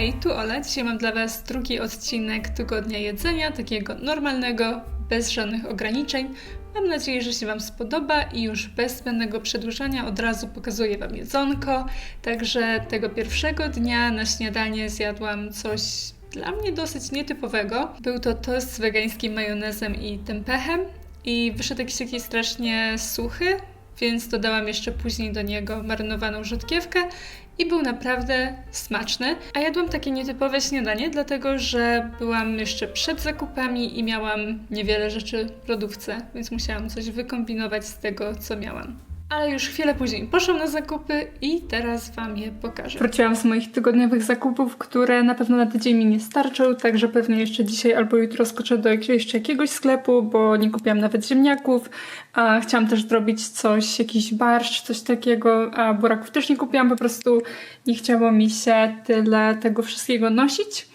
Hej, tu Ola. Dzisiaj mam dla Was drugi odcinek tygodnia jedzenia, takiego normalnego, bez żadnych ograniczeń. Mam nadzieję, że się Wam spodoba i już bez zbędnego przedłużania od razu pokazuję Wam jedzonko. Także tego pierwszego dnia na śniadanie zjadłam coś dla mnie dosyć nietypowego. Był to tost z wegańskim majonezem i tempechem i wyszedł jakiś taki strasznie suchy, więc dodałam jeszcze później do niego marynowaną rzodkiewkę i był naprawdę smaczny. A jadłam takie nietypowe śniadanie, dlatego że byłam jeszcze przed zakupami i miałam niewiele rzeczy w lodówce, więc musiałam coś wykombinować z tego, co miałam. Ale już chwilę później poszłam na zakupy i teraz Wam je pokażę. Wróciłam z moich tygodniowych zakupów, które na pewno na tydzień mi nie starczą, także pewnie jeszcze dzisiaj albo jutro skoczę do jakiegoś, jakiegoś sklepu, bo nie kupiłam nawet ziemniaków. A chciałam też zrobić coś, jakiś barszcz, coś takiego, a buraków też nie kupiłam, po prostu nie chciało mi się tyle tego wszystkiego nosić.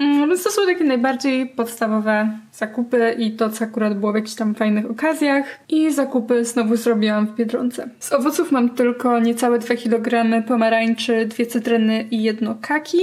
Mm, Więc to są takie najbardziej podstawowe zakupy i to, co akurat było w jakichś tam fajnych okazjach. I zakupy znowu zrobiłam w Biedronce. Z owoców mam tylko niecałe 2 kg pomarańczy, dwie cytryny i jedno kaki.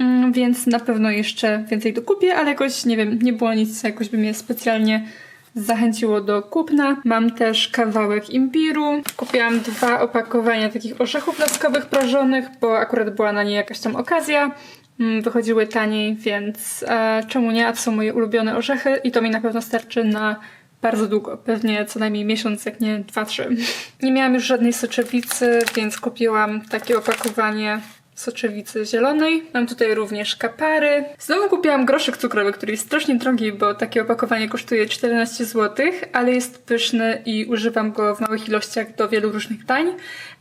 Mm, Więc na pewno jeszcze więcej dokupię, ale jakoś, nie wiem, nie było nic, co jakoś by mnie specjalnie zachęciło do kupna. Mam też kawałek imbiru. Kupiłam dwa opakowania takich orzechów laskowych prażonych, bo akurat była na nie jakaś tam okazja. Mm, Wychodziły taniej, więc e, czemu nie? A to są moje ulubione orzechy i to mi na pewno starczy na bardzo długo. Pewnie co najmniej miesiąc, jak nie dwa, trzy. Nie miałam już żadnej soczewicy, więc kupiłam takie opakowanie soczewicy zielonej. Mam tutaj również kapary. Znowu kupiłam groszek cukrowy, który jest strasznie drogi, bo takie opakowanie kosztuje 14 zł, ale jest pyszny i używam go w małych ilościach do wielu różnych dań.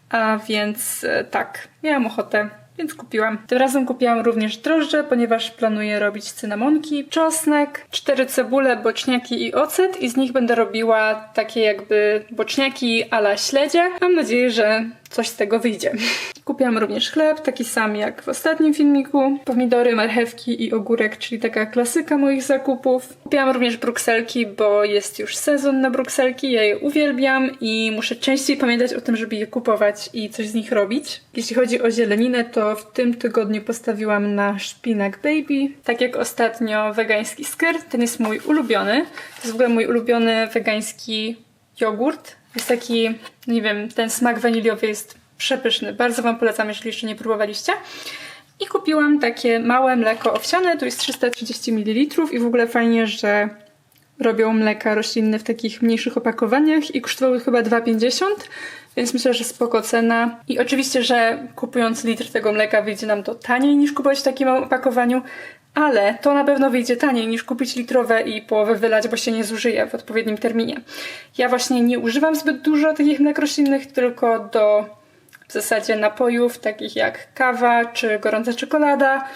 A więc e, tak, miałam ochotę więc kupiłam. Tym razem kupiłam również drożdże, ponieważ planuję robić cynamonki, czosnek, cztery cebule, boczniaki i ocet i z nich będę robiła takie jakby boczniaki a la śledzie. Mam nadzieję, że coś z tego wyjdzie. Kupiłam również chleb, taki sam jak w ostatnim filmiku. Pomidory, marchewki i ogórek, czyli taka klasyka moich zakupów. Kupiłam również brukselki, bo jest już sezon na brukselki, ja je uwielbiam i muszę częściej pamiętać o tym, żeby je kupować i coś z nich robić. Jeśli chodzi o zieleninę, to w tym tygodniu postawiłam na szpinak baby. Tak jak ostatnio wegański skyr, ten jest mój ulubiony. To jest w ogóle mój ulubiony wegański jogurt. Jest taki, nie wiem, ten smak waniliowy jest przepyszny. Bardzo Wam polecam, jeżeli jeszcze nie próbowaliście. I kupiłam takie małe mleko owsiane, tu jest 330 ml i w ogóle fajnie, że robią mleka roślinne w takich mniejszych opakowaniach i kosztowały chyba 2,50, więc myślę, że spoko cena. I oczywiście, że kupując litr tego mleka wyjdzie nam to taniej niż kupować w takim opakowaniu, ale to na pewno wyjdzie taniej niż kupić litrowe i połowę wylać, bo się nie zużyje w odpowiednim terminie. Ja właśnie nie używam zbyt dużo takich mlek roślinnych, tylko do w zasadzie napojów takich jak kawa czy gorąca czekolada.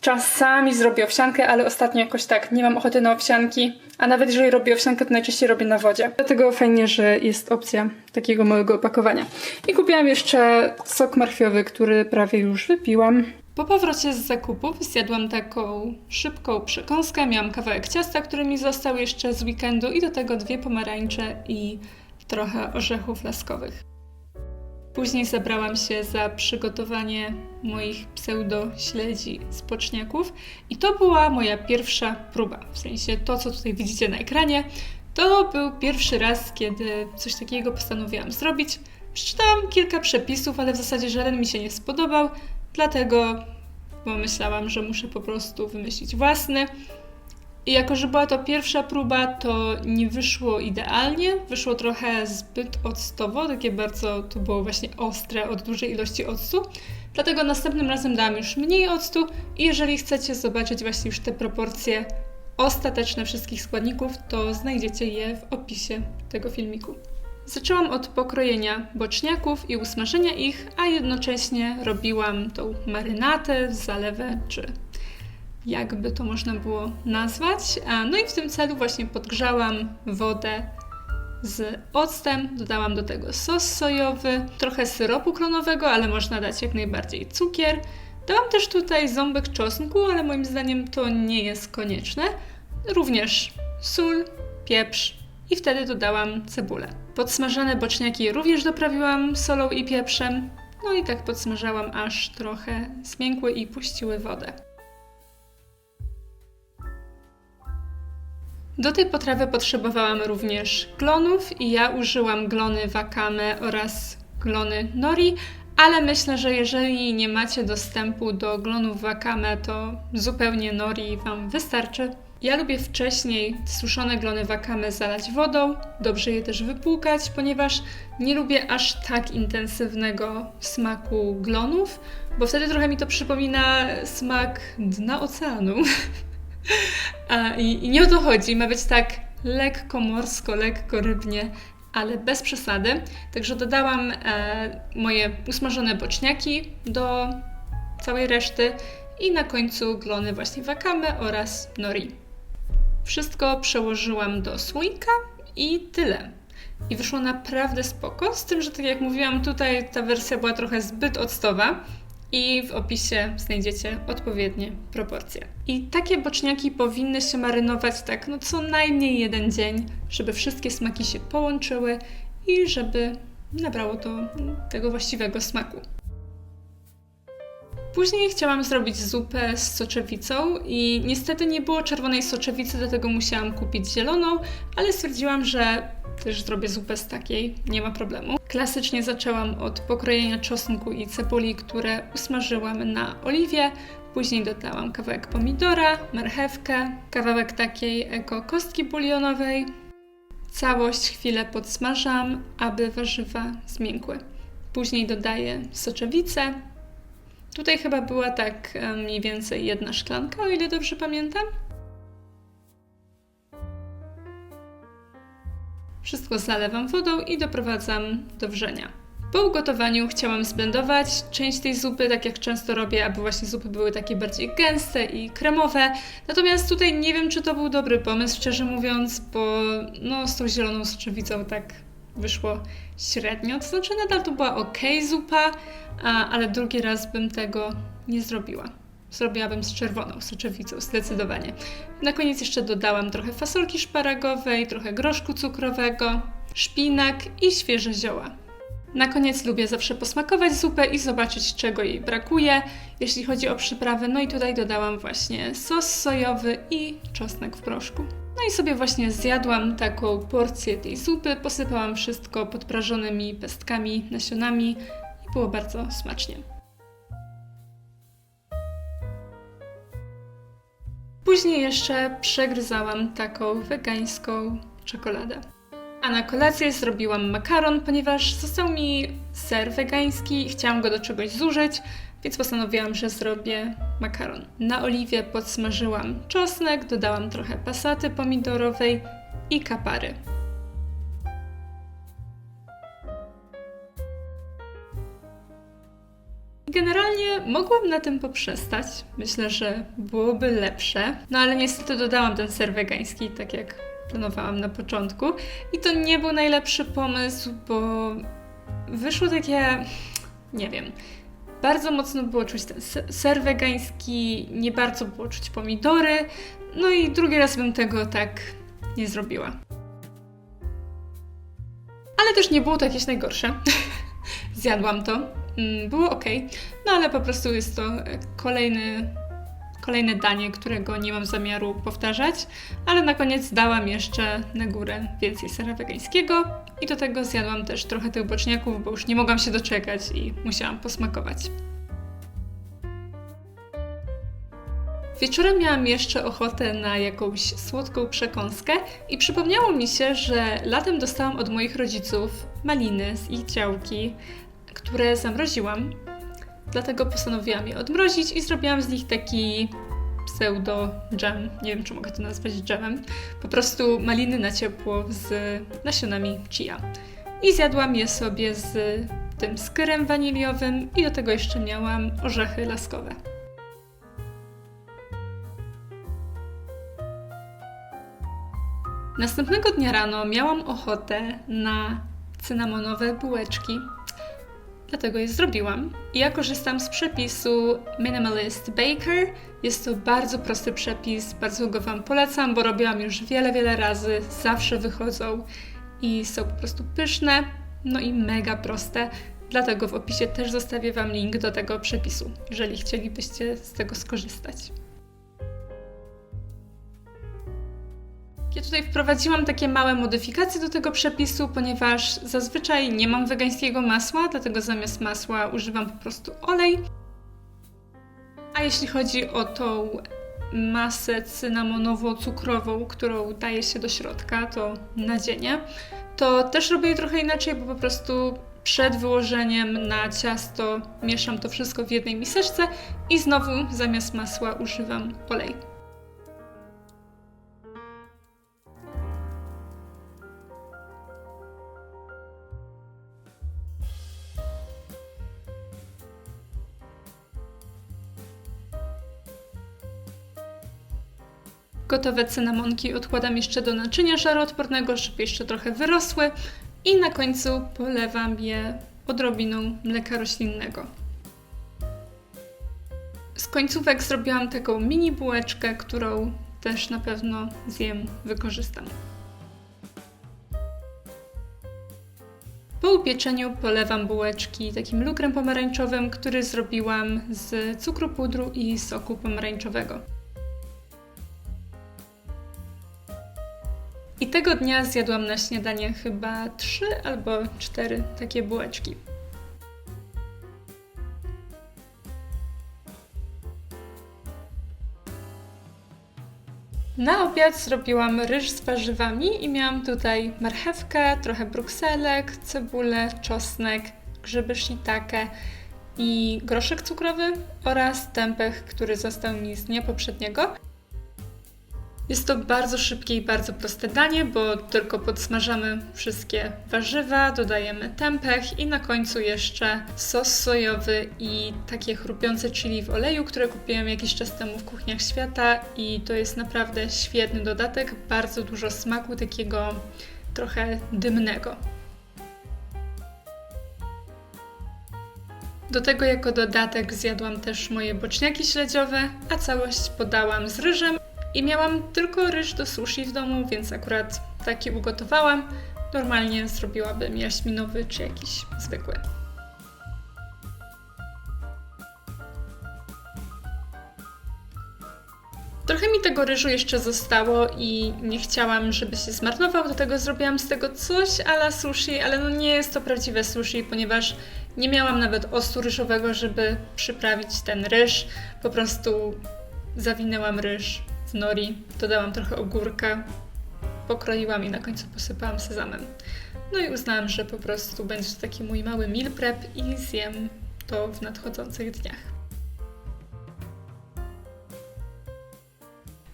Czasami zrobię owsiankę, ale ostatnio jakoś tak nie mam ochoty na owsianki, a nawet jeżeli robię owsiankę, to najczęściej robię na wodzie. Dlatego fajnie, że jest opcja takiego małego opakowania. I kupiłam jeszcze sok marchwiowy, który prawie już wypiłam. Po powrocie z zakupów zjadłam taką szybką przekąskę. Miałam kawałek ciasta, który mi został jeszcze z weekendu i do tego dwie pomarańcze i trochę orzechów laskowych. Później zabrałam się za przygotowanie moich pseudo-śledzi z boczniaków i to była moja pierwsza próba. W sensie to, co tutaj widzicie na ekranie, to był pierwszy raz, kiedy coś takiego postanowiłam zrobić. Przeczytałam kilka przepisów, ale w zasadzie żaden mi się nie spodobał, dlatego pomyślałam, że muszę po prostu wymyślić własny. I jako, że była to pierwsza próba, to nie wyszło idealnie. Wyszło trochę zbyt octowo, takie bardzo to było właśnie ostre od dużej ilości octu. Dlatego następnym razem dałam już mniej octu i jeżeli chcecie zobaczyć właśnie już te proporcje ostateczne wszystkich składników, to znajdziecie je w opisie tego filmiku. Zaczęłam od pokrojenia boczniaków i usmażenia ich, a jednocześnie robiłam tą marynatę, zalewę czy jakby to można było nazwać. No i w tym celu właśnie podgrzałam wodę z octem, dodałam do tego sos sojowy, trochę syropu klonowego, ale można dać jak najbardziej cukier. Dałam też tutaj ząbek czosnku, ale moim zdaniem to nie jest konieczne. Również sól, pieprz i wtedy dodałam cebulę. Podsmażane boczniaki również doprawiłam solą i pieprzem. No i tak podsmażałam, aż trochę zmiękły i puściły wodę. Do tej potrawy potrzebowałam również glonów i ja użyłam glony wakame oraz glony nori, ale myślę, że jeżeli nie macie dostępu do glonów wakame, to zupełnie nori Wam wystarczy. Ja lubię wcześniej suszone glony wakame zalać wodą, dobrze je też wypłukać, ponieważ nie lubię aż tak intensywnego smaku glonów, bo wtedy trochę mi to przypomina smak dna oceanu. A, i, I nie o to chodzi, ma być tak lekko morsko, lekko rybnie, ale bez przesady. Także dodałam e, moje usmażone boczniaki do całej reszty i na końcu glony właśnie wakame oraz nori. Wszystko przełożyłam do słoika i tyle. I wyszło naprawdę spoko, z tym, że tak jak mówiłam, tutaj ta wersja była trochę zbyt octowa i w opisie znajdziecie odpowiednie proporcje. I takie boczniaki powinny się marynować tak no co najmniej jeden dzień, żeby wszystkie smaki się połączyły i żeby nabrało to tego właściwego smaku. Później chciałam zrobić zupę z soczewicą i niestety nie było czerwonej soczewicy, dlatego musiałam kupić zieloną, ale stwierdziłam, że też zrobię zupę z takiej, nie ma problemu. Klasycznie zaczęłam od pokrojenia czosnku i cebuli, które usmażyłam na oliwie. Później dodałam kawałek pomidora, marchewkę, kawałek takiej eko kostki bulionowej. Całość chwilę podsmażam, aby warzywa zmiękły. Później dodaję soczewicę. Tutaj chyba była tak e, mniej więcej jedna szklanka, o ile dobrze pamiętam. Wszystko zalewam wodą i doprowadzam do wrzenia. Po ugotowaniu chciałam zblendować część tej zupy, tak jak często robię, aby właśnie zupy były takie bardziej gęste i kremowe. Natomiast tutaj nie wiem, czy to był dobry pomysł, szczerze mówiąc, bo no, z tą zieloną soczewicą tak wyszło średnio. To znaczy nadal to była ok zupa, a, ale drugi raz bym tego nie zrobiła zrobiłabym z czerwoną soczewicą, zdecydowanie. Na koniec jeszcze dodałam trochę fasolki szparagowej, trochę groszku cukrowego, szpinak i świeże zioła. Na koniec lubię zawsze posmakować zupę i zobaczyć, czego jej brakuje, jeśli chodzi o przyprawy. No i tutaj dodałam właśnie sos sojowy i czosnek w proszku. No i sobie właśnie zjadłam taką porcję tej zupy, posypałam wszystko podprażonymi pestkami, nasionami i było bardzo smacznie. Później jeszcze przegryzałam taką wegańską czekoladę. A na kolację zrobiłam makaron, ponieważ został mi ser wegański i chciałam go do czegoś zużyć, więc postanowiłam, że zrobię makaron. Na oliwie podsmażyłam czosnek, dodałam trochę pasaty pomidorowej i kapary. Generalnie mogłam na tym poprzestać. Myślę, że byłoby lepsze. No ale niestety dodałam ten ser wegański, tak jak planowałam na początku. I to nie był najlepszy pomysł, bo wyszło takie. Nie wiem. Bardzo mocno było czuć ten ser wegański, nie bardzo było czuć pomidory. No i drugi raz bym tego tak nie zrobiła. Ale też nie było to jakieś najgorsze. Zjadłam to. Mm, było ok, no ale po prostu jest to e, kolejny, kolejne danie, którego nie mam zamiaru powtarzać, ale na koniec dałam jeszcze na górę więcej sera wegańskiego i do tego zjadłam też trochę tych boczniaków, bo już nie mogłam się doczekać i musiałam posmakować. Wieczorem miałam jeszcze ochotę na jakąś słodką przekąskę i przypomniało mi się, że latem dostałam od moich rodziców maliny z ich działki, które zamroziłam. Dlatego postanowiłam je odmrozić i zrobiłam z nich taki pseudo jam. Nie wiem, czy mogę to nazwać jamem. Po prostu maliny na ciepło z nasionami chia. I zjadłam je sobie z tym skyrem waniliowym i do tego jeszcze miałam orzechy laskowe. Następnego dnia rano miałam ochotę na cynamonowe bułeczki dlatego je zrobiłam. Ja korzystam z przepisu Minimalist Baker. Jest to bardzo prosty przepis, bardzo go Wam polecam, bo robiłam już wiele, wiele razy, zawsze wychodzą i są po prostu pyszne, no i mega proste. Dlatego w opisie też zostawię Wam link do tego przepisu, jeżeli chcielibyście z tego skorzystać. Ja tutaj wprowadziłam takie małe modyfikacje do tego przepisu, ponieważ zazwyczaj nie mam wegańskiego masła, dlatego zamiast masła używam po prostu olej. A jeśli chodzi o tą masę cynamonowo-cukrową, którą daje się do środka, to nadzienie, to też robię je trochę inaczej, bo po prostu przed wyłożeniem na ciasto mieszam to wszystko w jednej miseczce i znowu zamiast masła używam olej. Gotowe cynamonki odkładam jeszcze do naczynia żaroodpornego, żeby jeszcze trochę wyrosły i na końcu polewam je odrobiną mleka roślinnego. Z końcówek zrobiłam taką mini bułeczkę, którą też na pewno zjem, wykorzystam. Po upieczeniu polewam bułeczki takim lukrem pomarańczowym, który zrobiłam z cukru pudru i soku pomarańczowego. I tego dnia zjadłam na śniadanie chyba trzy albo cztery takie bułeczki. Na obiad zrobiłam ryż z warzywami i miałam tutaj marchewkę, trochę brukselek, cebulę, czosnek, grzyby shiitake i groszek cukrowy oraz tempeh, który został mi z dnia poprzedniego. Jest to bardzo szybkie i bardzo proste danie, bo tylko podsmażamy wszystkie warzywa, dodajemy tempeh i na końcu jeszcze sos sojowy i takie chrupiące chili w oleju, które kupiłem jakiś czas temu w kuchniach świata i to jest naprawdę świetny dodatek, bardzo dużo smaku takiego trochę dymnego. Do tego jako dodatek zjadłam też moje boczniaki śledziowe, a całość podałam z ryżem i miałam tylko ryż do sushi w domu, więc akurat taki ugotowałam. Normalnie zrobiłabym jaśminowy czy jakiś zwykły. Trochę mi tego ryżu jeszcze zostało i nie chciałam, żeby się zmarnował, dlatego zrobiłam z tego coś ala sushi, ale no nie jest to prawdziwe sushi, ponieważ nie miałam nawet ostu ryżowego, żeby przyprawić ten ryż. Po prostu zawinęłam ryż nori, dodałam trochę ogórka, pokroiłam i na końcu posypałam sezamem. No i uznałam, że po prostu będzie to taki mój mały meal prep i zjem to w nadchodzących dniach.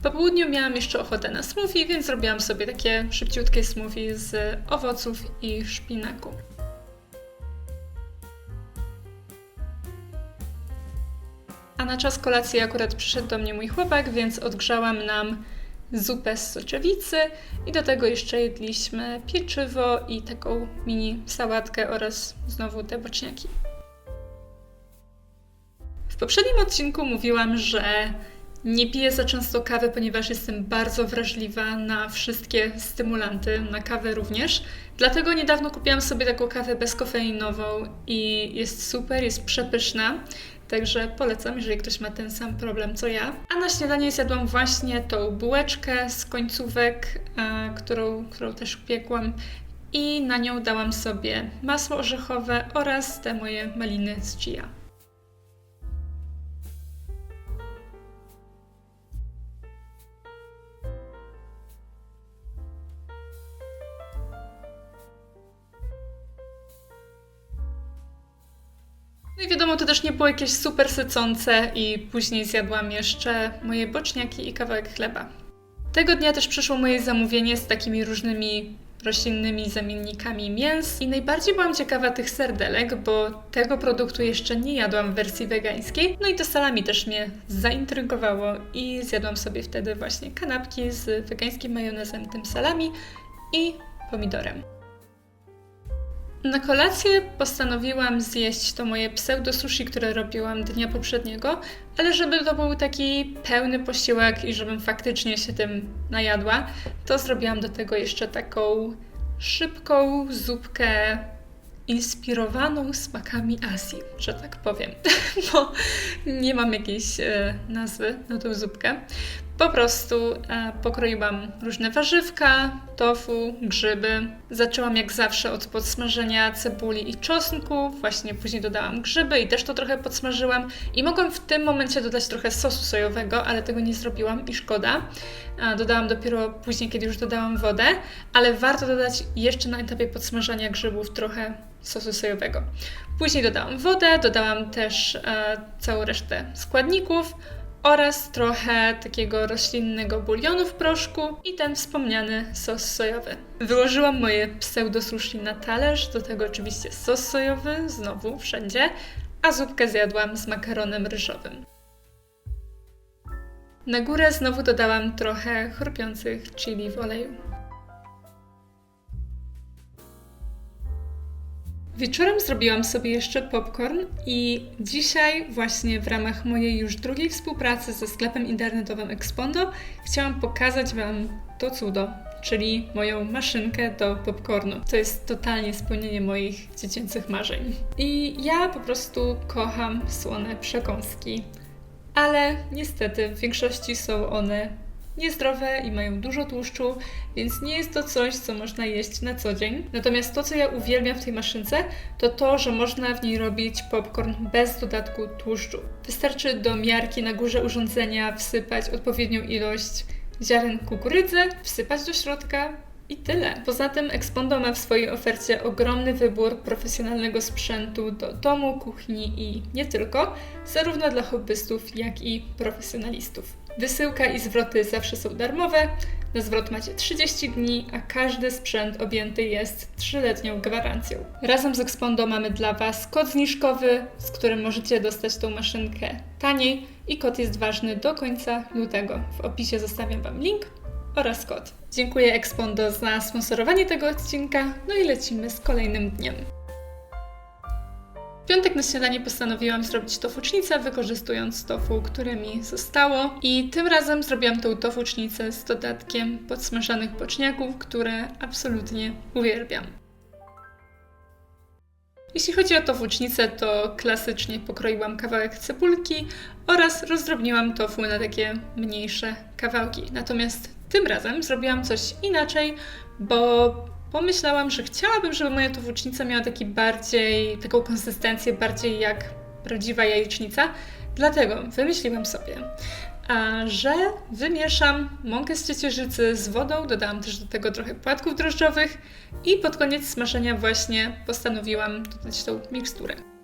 Po południu miałam jeszcze ochotę na smoothie, więc zrobiłam sobie takie szybciutkie smoothie z owoców i szpinaku. Na czas kolacji akurat przyszedł do mnie mój chłopak, więc odgrzałam nam zupę z soczewicy i do tego jeszcze jedliśmy pieczywo i taką mini sałatkę oraz znowu te boczniaki. W poprzednim odcinku mówiłam, że nie piję za często kawy, ponieważ jestem bardzo wrażliwa na wszystkie stymulanty, na kawę również. Dlatego niedawno kupiłam sobie taką kawę bezkofeinową i jest super, jest przepyszna. Także polecam, jeżeli ktoś ma ten sam problem co ja. A na śniadanie zjadłam właśnie tą bułeczkę z końcówek, e, którą, którą też piekłam. I na nią dałam sobie masło orzechowe oraz te moje maliny z chia. Też nie było jakieś super sycące i później zjadłam jeszcze moje boczniaki i kawałek chleba. Tego dnia też przyszło moje zamówienie z takimi różnymi roślinnymi zamiennikami mięs i najbardziej byłam ciekawa tych serdelek, bo tego produktu jeszcze nie jadłam w wersji wegańskiej. No i to salami też mnie zaintrygowało i zjadłam sobie wtedy właśnie kanapki z wegańskim majonezem, tym salami i pomidorem. Na kolację postanowiłam zjeść to moje pseudo sushi, które robiłam dnia poprzedniego, ale żeby to był taki pełny posiłek i żebym faktycznie się tym najadła, to zrobiłam do tego jeszcze taką szybką zupkę inspirowaną smakami Azji, że tak powiem, bo nie mam jakiejś e, nazwy na tą zupkę. Po prostu e, pokroiłam różne warzywka, tofu, grzyby. Zaczęłam jak zawsze od podsmażenia cebuli i czosnku, właśnie później dodałam grzyby i też to trochę podsmażyłam. I mogłam w tym momencie dodać trochę sosu sojowego, ale tego nie zrobiłam i szkoda. E, dodałam dopiero później, kiedy już dodałam wodę, ale warto dodać jeszcze na etapie podsmażania grzybów trochę sosu sojowego. Później dodałam wodę, dodałam też e, całą resztę składników oraz trochę takiego roślinnego bulionu w proszku i ten wspomniany sos sojowy. Wyłożyłam moje pseudo sushi na talerz, do tego oczywiście sos sojowy, znowu wszędzie, a zupkę zjadłam z makaronem ryżowym. Na górę znowu dodałam trochę chrupiących chili w oleju. Wieczorem zrobiłam sobie jeszcze popcorn i dzisiaj właśnie w ramach mojej już drugiej współpracy ze sklepem internetowym Expondo chciałam pokazać Wam to cudo, czyli moją maszynkę do popcornu. To jest totalnie spełnienie moich dziecięcych marzeń. I ja po prostu kocham słone przekąski. Ale niestety w większości są one niezdrowe i mają dużo tłuszczu, więc nie jest to coś, co można jeść na co dzień. Natomiast to, co ja uwielbiam w tej maszynce, to to, że można w niej robić popcorn bez dodatku tłuszczu. Wystarczy do miarki na górze urządzenia wsypać odpowiednią ilość ziaren kukurydzy, wsypać do środka, i tyle. Poza tym Expondo ma w swojej ofercie ogromny wybór profesjonalnego sprzętu do domu, kuchni i nie tylko, zarówno dla hobbystów, jak i profesjonalistów. Wysyłka i zwroty zawsze są darmowe. Na zwrot macie 30 dni, a każdy sprzęt objęty jest 3-letnią gwarancją. Razem z Expondo mamy dla Was kod zniżkowy, z którym możecie dostać tą maszynkę taniej i kod jest ważny do końca lutego. W opisie zostawiam Wam link oraz kod. Dziękuję Expondo za sponsorowanie tego odcinka, no i lecimy z kolejnym dniem piątek na śniadanie postanowiłam zrobić tofucznicę, wykorzystując tofu, które mi zostało. I tym razem zrobiłam tą tofucznicę z dodatkiem podsmażanych boczniaków, które absolutnie uwielbiam. Jeśli chodzi o tofucznicę, to klasycznie pokroiłam kawałek cebulki oraz rozdrobniłam tofu na takie mniejsze kawałki. Natomiast tym razem zrobiłam coś inaczej, bo pomyślałam, że chciałabym, żeby moja towucznica miała taki bardziej, taką konsystencję bardziej jak prawdziwa jajecznica. Dlatego wymyśliłam sobie, że wymieszam mąkę z ciecierzycy z wodą, dodałam też do tego trochę płatków drożdżowych i pod koniec smażenia właśnie postanowiłam dodać tą miksturę.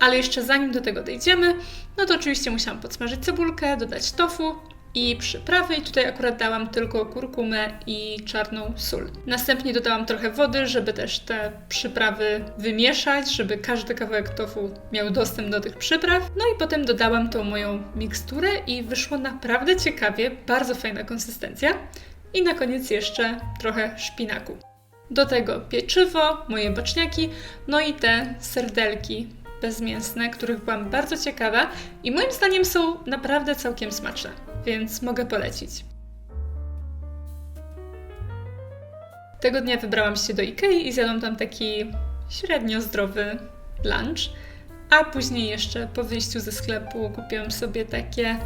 Ale jeszcze zanim do tego dojdziemy, no to oczywiście musiałam podsmażyć cebulkę, dodać tofu i przyprawy i tutaj akurat dałam tylko kurkumę i czarną sól. Następnie dodałam trochę wody, żeby też te przyprawy wymieszać, żeby każdy kawałek tofu miał dostęp do tych przypraw. No i potem dodałam tą moją miksturę i wyszło naprawdę ciekawie, bardzo fajna konsystencja. I na koniec jeszcze trochę szpinaku. Do tego pieczywo, moje boczniaki, no i te serdelki bezmięsne, których byłam bardzo ciekawa i moim zdaniem są naprawdę całkiem smaczne, więc mogę polecić. Tego dnia wybrałam się do Ikei i zjadłam tam taki średnio zdrowy lunch, a później jeszcze po wyjściu ze sklepu kupiłam sobie takie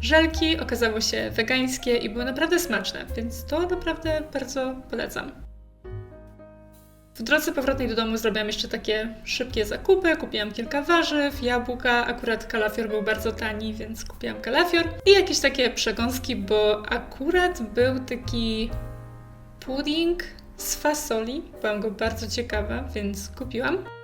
żelki, okazało się wegańskie i były naprawdę smaczne, więc to naprawdę bardzo polecam. W drodze powrotnej do domu zrobiłam jeszcze takie szybkie zakupy. Kupiłam kilka warzyw, jabłka. Akurat kalafior był bardzo tani, więc kupiłam kalafior. I jakieś takie przekąski, bo akurat był taki pudding z fasoli. Byłam go bardzo ciekawa, więc kupiłam.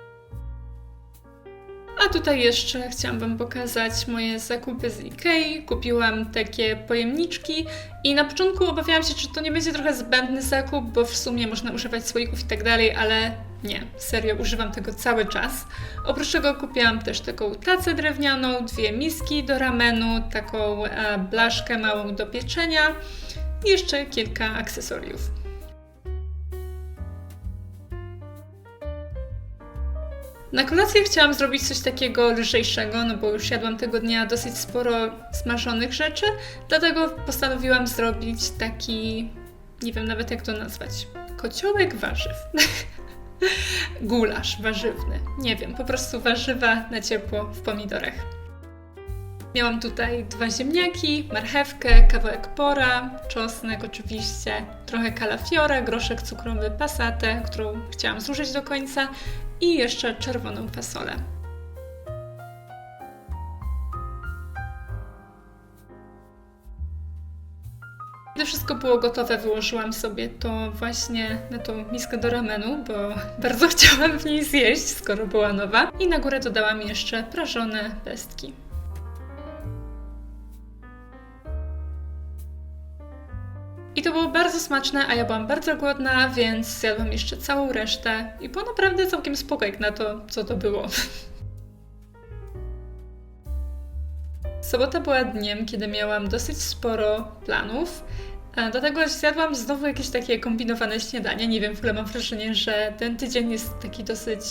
A tutaj jeszcze chciałam Wam pokazać moje zakupy z Ikei. Kupiłam takie pojemniczki i na początku obawiałam się, czy to nie będzie trochę zbędny zakup, bo w sumie można używać słoików i tak dalej, ale nie, serio, używam tego cały czas. Oprócz tego kupiłam też taką tacę drewnianą, dwie miski do ramenu, taką e, blaszkę małą do pieczenia i jeszcze kilka akcesoriów. Na kolację chciałam zrobić coś takiego lżejszego, no bo już jadłam tego dnia dosyć sporo smażonych rzeczy, dlatego postanowiłam zrobić taki, nie wiem nawet jak to nazwać, kociołek warzyw. Gulasz warzywny. Nie wiem, po prostu warzywa na ciepło w pomidorach. Miałam tutaj dwa ziemniaki, marchewkę, kawałek pora, czosnek oczywiście, trochę kalafiora, groszek cukrowy, pasatę, którą chciałam zużyć do końca i jeszcze czerwoną fasolę. Gdy wszystko było gotowe, wyłożyłam sobie to właśnie na tą miskę do ramenu, bo bardzo chciałam w niej zjeść, skoro była nowa. I na górę dodałam jeszcze prażone pestki. I to było bardzo smaczne, a ja byłam bardzo głodna, więc zjadłam jeszcze całą resztę i było naprawdę całkiem spoko na to, co to było. Sobota była dniem, kiedy miałam dosyć sporo planów. e, Dlatego zjadłam znowu jakieś takie kombinowane śniadanie. Nie wiem, w ogóle mam wrażenie, że ten tydzień jest taki dosyć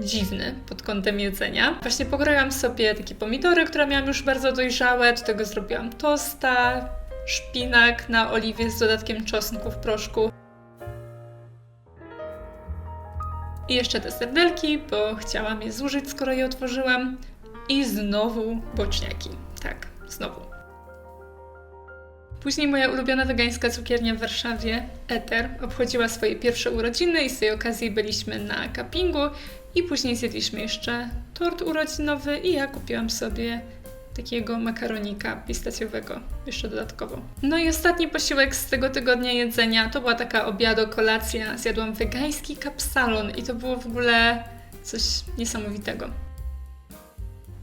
dziwny pod kątem jedzenia. Właśnie pokroiłam sobie takie pomidory, które miałam już bardzo dojrzałe. Do tego zrobiłam tosta, szpinak na oliwie z dodatkiem czosnku w proszku. I jeszcze te serdelki, bo chciałam je zużyć, skoro je otworzyłam. I znowu boczniaki. Tak, znowu. Później moja ulubiona wegańska cukiernia w Warszawie, Eter, obchodziła swoje pierwsze urodziny i z tej okazji byliśmy na cuppingu i później zjedliśmy jeszcze tort urodzinowy i ja kupiłam sobie takiego makaronika pistacjowego jeszcze dodatkowo. No i ostatni posiłek z tego tygodnia jedzenia to była taka obiado kolacja. Zjadłam wegański kapsalon i to było w ogóle coś niesamowitego.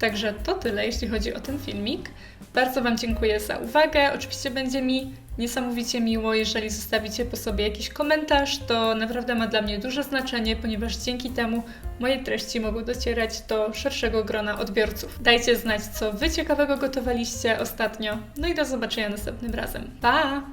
Także to tyle, jeśli chodzi o ten filmik. Bardzo Wam dziękuję za uwagę. Oczywiście będzie mi niesamowicie miło, jeżeli zostawicie po sobie jakiś komentarz. To naprawdę ma dla mnie duże znaczenie, ponieważ dzięki temu moje treści mogą docierać do szerszego grona odbiorców. Dajcie znać, co Wy ciekawego gotowaliście ostatnio. No i do zobaczenia następnym razem. Pa!